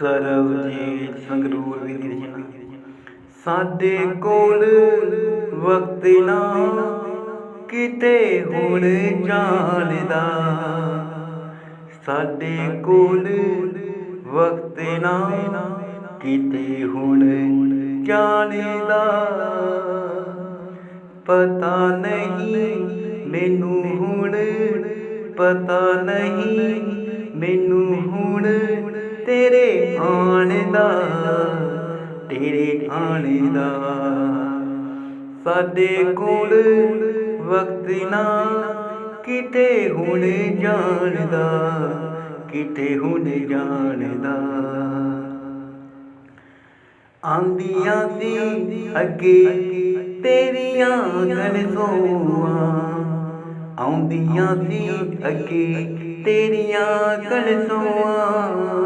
ਸਰਵਜੀਤ ਸੰਗਰੂਰ ਵੀ ਦੀ ਰਚਨਾ ਸਾਡੇ ਕੋਲ ਵਕਤ ਨਾ ਕਿਤੇ ਹੁਣ ਜਾਣਦਾ। ਸਾਡੇ ਕੋਲ ਵਕਤ ਨਾ ਕਿਤੇ ਹੁਣ ਜਾਣਦਾ। ਪਤਾ ਨਹੀਂ ਮੈਨੂੰ ਹੁਣ, ਪਤਾ ਨਹੀਂ ਤੇਰੇ ਆਣ ਦਾ, ਤੇਰੇ ਆਣ ਦਾ। ਸਾਡੇ ਕੋਲ ਵਕਤ ਨਾ, ਕਿਤੇ ਹੁਣ ਜਾਣਦਾ ਕਿਤੇ ਹੁਣ ਜਾਣਦਾ ਆਂਦੀਆਂ ਸੀ ਅੱਗੇ ਤੇਰੀਆਂ ਗਲਸੋਆਂ ਆਉਂਦੀਆਂ ਸੀ ਅੱਗੇ ਤੇਰੀਆਂ ਗਲਸੋਆਂ